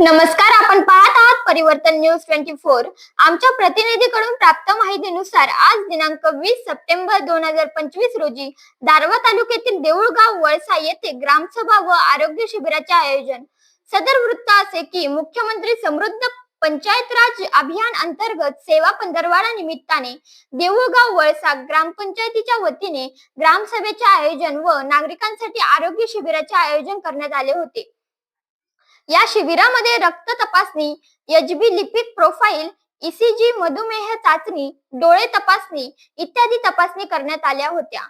नमस्कार आपण पाहत आहात परिवर्तन न्यूज ट्वेंटी फोर. आमच्या प्रतिनिधीकडून प्राप्त माहितीनुसार आज दिनांक वीस सप्टेंबर दोन हजार पंचवीस रोजी दारवा तालुक्यातील देऊळगाव वळसा येथे ग्रामसभा व आरोग्य शिबिराचे आयोजन. सदर वृत्त असे की मुख्यमंत्री समृद्ध पंचायत राज अभियान अंतर्गत सेवा पंधरवाडा निमित्ताने देऊळगाव वळसा ग्रामपंचायतीच्या वतीने ग्रामसभेचे आयोजन व नागरिकांसाठी आरोग्य शिबिराचे आयोजन करण्यात आले होते. या शिबिरामध्ये रक्त तपासणी एचबी लिपिक प्रोफाईल ईसीजी मधुमेह चाचणी डोळे तपासणी इत्यादी तपासणी करण्यात आल्या होत्या.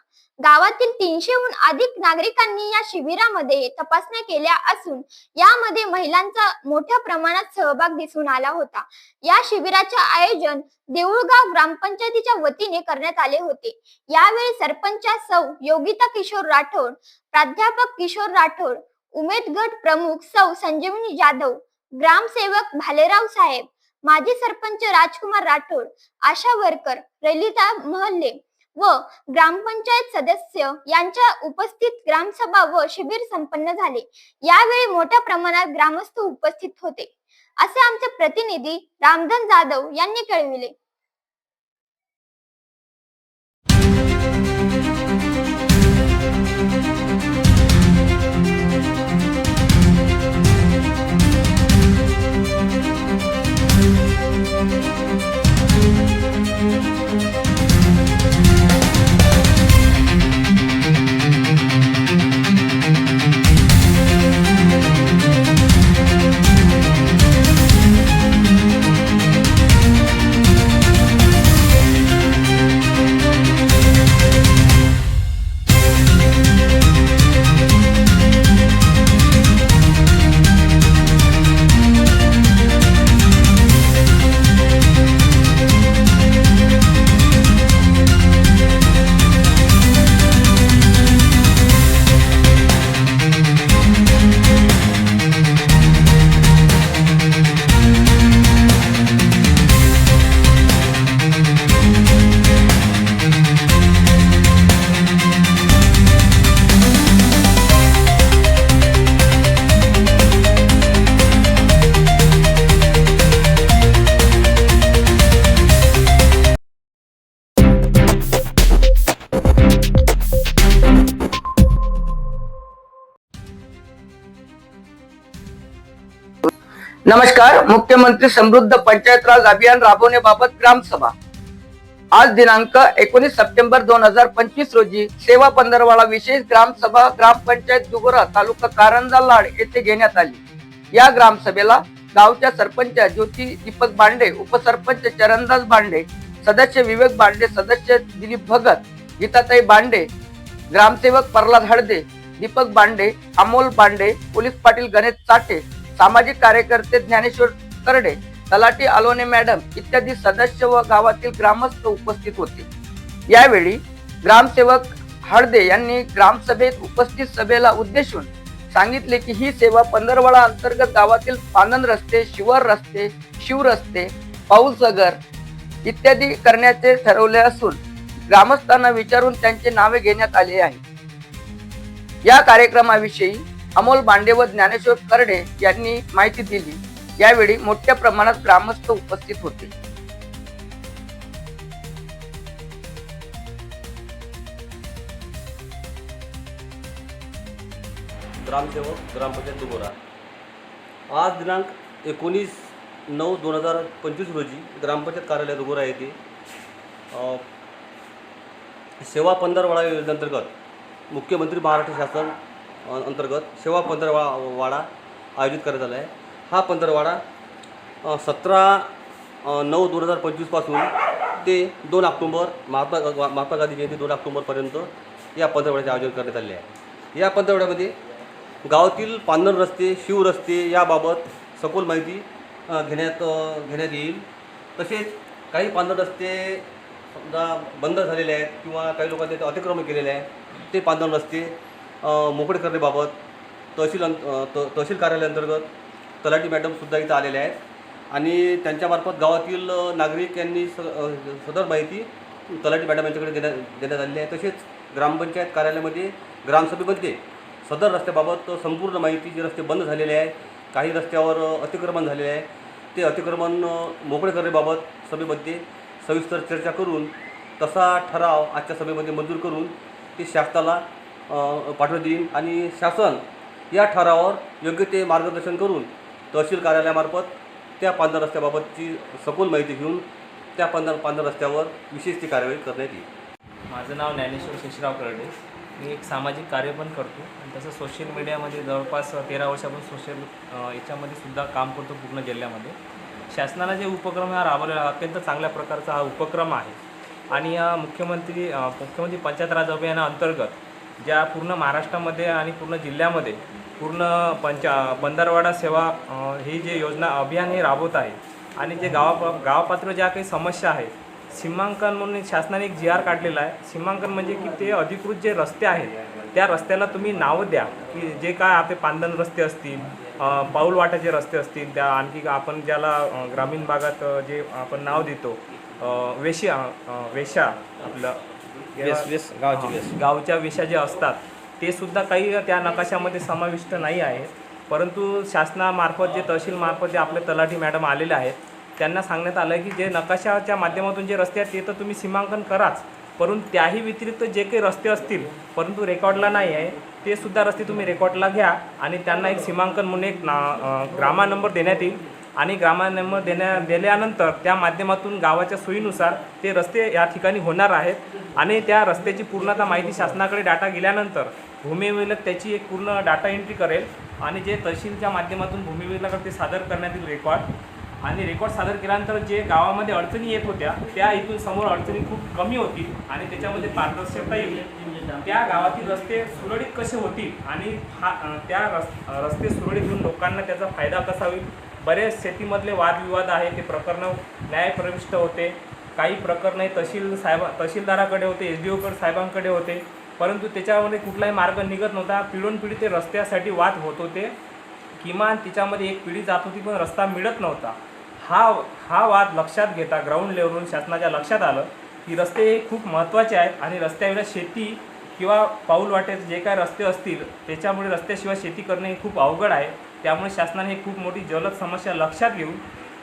गावातील तीनशेहून अधिक नागरिकांनी या शिबिरामध्ये तपासण्या केल्या असून यामध्ये महिलांचा मोठ्या प्रमाणात सहभाग दिसून आला होता. या शिबिराचे आयोजन देऊळगाव ग्रामपंचायतीच्या वतीने करण्यात आले होते. यावेळी सरपंच सौ योगिता किशोर राठोड प्राध्यापक किशोर राठोड उमेद गट प्रमुख सौ संजीवनी जाधव ग्रामसेवक भालेराव साहेब माजी सरपंच राजकुमार राठोड आशा वर्कर ललिता महल्ले व ग्रामपंचायत सदस्य यांच्या उपस्थित ग्रामसभा व शिबिर संपन्न झाले. यावेळी मोठ्या प्रमाणात ग्रामस्थ उपस्थित होते. असे आमचे प्रतिनिधी रामधन जाधव यांनी कळविले. नमस्कार मुख्यमंत्री समृद्ध पंचायत राज अभियान राबवण्याबाबत ग्रामसभा आज दिनांक एकोणीस सप्टेंबर दोन हजार पंचवीस रोजी सेवा पंधरवाडा विशेष ग्रामसभा ग्रामपंचायत जुगोरा तालुका कारंजा लाड येथे घेण्यात आली. या ग्रामसभेला गावच्या सरपंच ज्योती दीपक बांडे उपसरपंच चरणदास बांडे सदस्य विवेक बांडे सदस्य दिलीप भगत गीताताई बांडे ग्रामसेवक प्रल्हाद हळदे दीपक बांडे अमोल बांडे पोलीस पाटील गणेश चाटे सामाजिक कार्यकर्ते ज्ञानेश्वर करडे तलाठी आलोने मॅडम इत्यादी सदस्य व गावातील ग्रामस्थ उपस्थित होते. यावेळी ग्रामसेवक हळदे यांनी ग्रामसभेत उपस्थित सभेला उद्देशून सांगितले की ही सेवा पंधरवाडा अंतर्गत गावातील पानन रस्ते शिवर रस्ते शिव रस्ते पाऊलसगर इत्यादी करण्याचे ठरवले असून ग्रामस्थांना विचारून त्यांचे नावे घेण्यात आले आहे. या कार्यक्रमाविषयी अमोल बांडे व ज्ञानेश्वर कर्डे यांनी माहिती दिली. यावेळी मोठ्या प्रमाणात ग्रामस्थ उपस्थित होते. ग्रामसेवक ग्रामपंचायत दुगोरा आज दिनांक एकोणीस नऊ दोन हजार पंचवीस रोजी ग्रामपंचायत कार्यालय दुबोरा येथे सेवा पंधरवाडा योजनेअंतर्गत मुख्यमंत्री महाराष्ट्र शासन अंतर्गत सेवा पंधरवा वाडा आयोजित करण्यात आला आहे. हा पंधरवाडा सतरा नऊ दोन हजार पंचवीसपासून ते दोन ऑक्टोंबर महात्मा महात्मा गांधी जयंती दोन ऑक्टोंबरपर्यंत या पंधरवाड्याचे आयोजन करण्यात आले आहे. या पंधरवड्यामध्ये गावातील पांढर रस्ते शिव रस्ते याबाबत सखोल माहिती घेण्यात घेण्यात येईल. तसेच काही पांढर रस्ते समजा बंद झालेले आहेत किंवा काही लोकांनी ते अतिक्रमण केलेले आहे ते पांढर रस्ते मोकळे करण्याबाबत तहसील अंत त तहसील कार्यालयाअंतर्गत तलाठी मॅडमसुद्धा इथं आलेले आहेत. आणि त्यांच्यामार्फत गावातील नागरिक यांनी स सदर माहिती तलाठी मॅडम यांच्याकडे देण्यात देण्यात आलेली आहे. तसेच ग्रामपंचायत कार्यालयामध्ये ग्रामसभेमध्ये सदर रस्त्याबाबत संपूर्ण माहिती जे रस्ते बंद झालेले आहे काही रस्त्यावर अतिक्रमण झालेले आहे ते अतिक्रमण मोकळे करण्याबाबत सभेमध्ये सविस्तर चर्चा करून तसा ठराव आजच्या सभेमध्ये मंजूर करून ते शासनाला पाठवण्यात येईल आणि शासन या ठरावावर योग्य ते मार्गदर्शन करून तहसील कार्यालयामार्फत त्या पांढर रस्त्याबाबतची सखोल माहिती घेऊन त्या पांढर पांढर रस्त्यावर विशेष ती कार्यवाही करण्यात येईल. माझं नाव ज्ञानेश्वर शेषराव करडे. मी एक सामाजिक कार्य पण करतो आणि तसं सोशल मीडियामध्ये जवळपास तेरा वर्षापासून सोशल याच्यामध्ये सुद्धा काम करतो पूर्ण जिल्ह्यामध्ये. शासनाला जे उपक्रम हा राबवलेला अत्यंत चांगल्या प्रकारचा हा उपक्रम आहे. आणि या मुख्यमंत्री मुख्यमंत्री पंचायत राज अभियानाअंतर्गत ज्या पूर्ण महाराष्ट्रामध्ये आणि पूर्ण जिल्ह्यामध्ये पूर्ण पंचा बंदरवाडा सेवा ही जे योजना अभियान हे राबवत आहे आणि जे गावा गावापात्र ज्या काही समस्या आहेत सीमांकन म्हणून शासनाने एक जी आर काढलेला आहे. सीमांकन म्हणजे की ते अधिकृत जे रस्ते आहेत त्या रस्त्याला तुम्ही नावं द्या. की जे काय आपले पांदन रस्ते असतील पाऊल वाटाचे रस्ते असतील त्या आणखी आपण ज्याला ग्रामीण भागात जे आपण नाव देतो अ, वेश्या आपलं वेस वेस गावची वेस. गावच्या वेशा जे असतात ते सुद्धा काही त्या नकाशामध्ये समाविष्ट नाही आहे परंतु शासनामार्फत जे तहसीलमार्फत जे आपले तलाठी मॅडम आलेले आहेत त्यांना सांगण्यात आलं आहे की जे नकाशाच्या माध्यमातून जे रस्ते आहेत ते तर तुम्ही सीमांकन कराच. परंतु त्याही व्यतिरिक्त जे काही रस्ते असतील परंतु रेकॉर्डला नाही आहे ते सुद्धा रस्ते तुम्ही रेकॉर्डला घ्या आणि त्यांना एक सीमांकन म्हणून एक ना ग्रामा नंबर देण्यात येईल. आणि ग्रामा देण्या दिल्यानंतर त्या माध्यमातून गावाच्या सोयीनुसार ते रस्ते या ठिकाणी होणार आहेत. आणि त्या रस्त्याची पूर्णतः माहिती शासनाकडे डाटा गेल्यानंतर भूमिविलक त्याची एक पूर्ण डाटा एंट्री करेल. आणि जे तहसीलच्या माध्यमातून भूमिविलकाकडे ते सादर करण्यात येईल रेकॉर्ड आणि रेकॉर्ड सादर केल्यानंतर जे गावामध्ये अडचणी येत होत्या त्या इथून समोर अडचणी खूप कमी होतील आणि त्याच्यामध्ये पारदर्शकता येईल. त्या गावातील रस्ते सुरळीत कसे होतील आणि हा त्या रस रस्ते सुरळीत होऊन लोकांना त्याचा फायदा कसा होईल? बरेच शेतीमधले वादविवाद आहे ते प्रकरणं न्यायप्रविष्ट होते. काही प्रकरणं तहसील साहेबा तहसीलदाराकडे होते एस डी ओकडे साहेबांकडे होते. परंतु त्याच्यामध्ये कुठलाही मार्ग निघत नव्हता. पिढून पिढी ते रस्त्यासाठी वाद होत होते. किमान तिच्यामध्ये एक पिढी जात होती पण रस्ता मिळत नव्हता. हा हा वाद लक्षात घेता ग्राउंड लेवलवरून शासनाच्या लक्षात आलं की रस्ते हे खूप महत्त्वाचे आहेत आणि रस्त्याविना शेती किंवा पाऊल वाटेत जे काय रस्ते असतील त्याच्यामुळे रस्त्याशिवाय शेती करणे हे खूप अवघड आहे. त्यामुळे शासनाने ही खूप मोठी जलद समस्या लक्षात घेऊन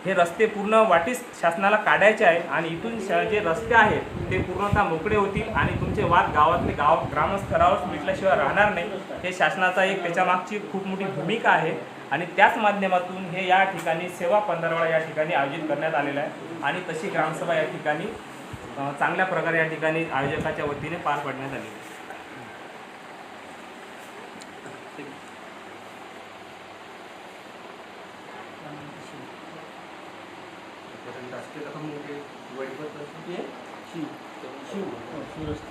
हे रस्ते पूर्ण वाटीस शासनाला काढायचे आहे आणि इथून जे रस्ते आहेत ते पूर्णतः मोकळे होतील आणि तुमचे वाद गावातले गाव ग्रामस्तरावर मिटल्याशिवाय राहणार नाही हे शासनाचा एक त्याच्यामागची खूप मोठी भूमिका आहे. आणि त्याच माध्यमातून हे या ठिकाणी सेवा पंधरवडा या ठिकाणी आयोजित करण्यात आलेलं आहे. आणि तशी ग्रामसभा या ठिकाणी चांगल्या प्रकारे या ठिकाणी आयोजकाच्या वतीने पार पाडण्यात आली.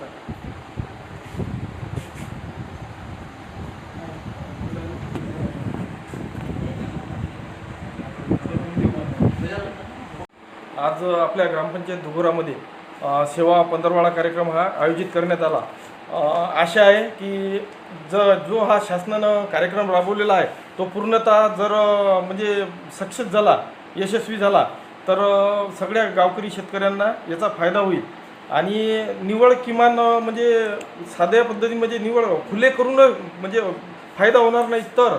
आहे. आज आपल्या ग्रामपंचायत दुगोरामध्ये अ, सेवा पंधरवाडा कार्यक्रम हा आयोजित करण्यात आला. आशा आहे की ज जो हा शासनानं कार्यक्रम राबवलेला आहे तो पूर्णतः जर म्हणजे सक्सेस झाला यशस्वी झाला तर सगळ्या गावकरी शेतकऱ्यांना याचा फायदा होईल. आणि निवड किमान म्हणजे साध्या पद्धतीने म्हणजे निवड खुले करून म्हणजे फायदा होणार नाही तर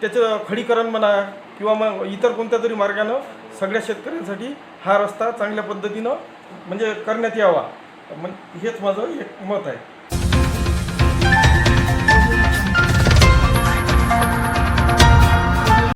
त्याचं खडीकरण म्हणा किंवा मग इतर कोणत्या तरी मार्गानं सगळ्या शेतकऱ्यांसाठी हा रस्ता चांगल्या पद्धतीनं म्हणजे करण्यात यावा. म्हण हेच माझं एक मत आहे.